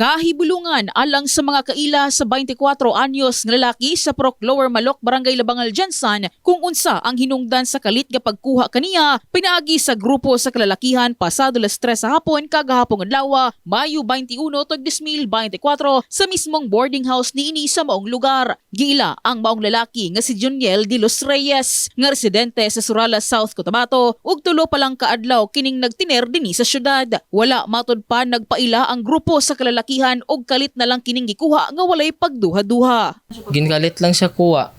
Kahibulungan alang sa mga kaila sa 24 anyos nga lalaki sa Proc Lower Malok, Barangay Labangal, Jansan kung unsa ang hinungdan sa kalit nga pagkuha kaniya pinaagi sa grupo sa kalalakihan pasado las 3 sa hapon kagahapon adlaw Mayo 21 tug 2024 sa mismong boarding house niini sa maong lugar. Giila ang maong lalaki nga si Juniel de los Reyes nga residente sa Surala, South Cotabato ug tulo pa lang kaadlaw kining nagtiner dinhi sa syudad. Wala matud pa nagpaila ang grupo sa kalalakihan og kalit na lang kining gikuha nga walay pagduha-duha. Ginkalit lang siya kuha.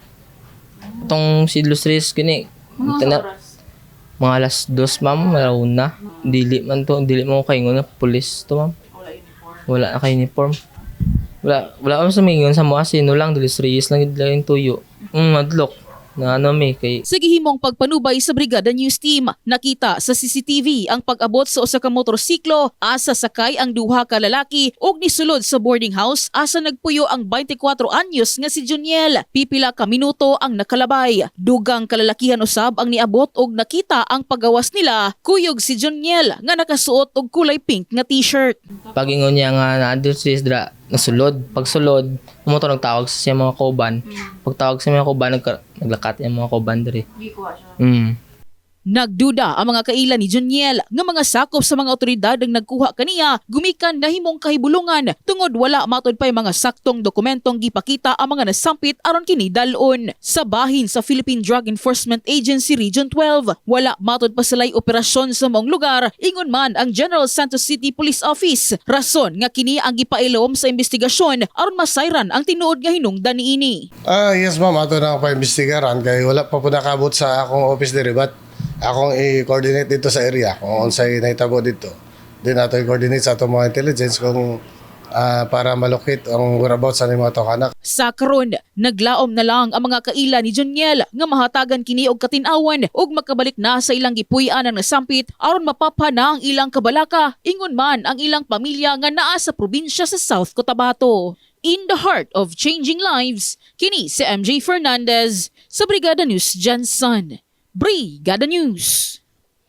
Itong si Los Reyes, gini. Tina- mga alas dos, ma'am, maraw na. Dili man to, dili mo kayo nga pulis to, ma'am. Wala na kayo uniform. Wala, wala kami sa mingon sa mga sino lang, Los Reyes lang yung yung tuyo. Mm, madlock. Na ano may kay Sa gihimong pagpanubay sa Brigada News Team, nakita sa CCTV ang pag-abot sa usa ka motorsiklo asa sakay ang duha ka lalaki ug nisulod sa boarding house asa nagpuyo ang 24 anyos nga si Juniel. Pipila ka minuto ang nakalabay. Dugang kalalakihan usab ang niabot ug nakita ang pagawas nila kuyog si Juniel nga nakasuot og kulay pink nga t-shirt. pagingon niya nga na Reyes dra nasulod. Pag sulod, umuto nagtawag sa siya mga kauban. Pag tawag sa mga kauban, nagka, naglakat yung mga kauban diri. Mm. Nagduda ang mga kaila ni Juniel nga mga sakop sa mga otoridad ang nagkuha kaniya gumikan na himong kahibulungan tungod wala matod pa'y mga saktong dokumentong gipakita ang mga nasampit aron kini dalon. Sa bahin sa Philippine Drug Enforcement Agency Region 12, wala matod pa sila'y operasyon sa maong lugar ingon man ang General Santos City Police Office. Rason nga kini ang gipailom sa investigasyon aron masayran ang tinuod nga hinungdan niini. Ah, yes ma'am, ato na ako pa-imbestigaran kay wala pa po nakabot sa akong office diri but akong i-coordinate dito sa area kung unsay nahitabo dito. Then ato i-coordinate sa ato mga intelligence kung ah, para malocate ang whereabouts sa mga tokanak. Sa karon, naglaom na lang ang mga kaila ni Juniel nga mahatagan kini og katinawan ug makabalik na sa ilang gipuy-an ang nasampit aron mapapa na ang ilang kabalaka ingon man ang ilang pamilya nga naa sa probinsya sa South Cotabato. In the heart of changing lives, kini si MJ Fernandez sa Brigada News Jansan. Brigada News.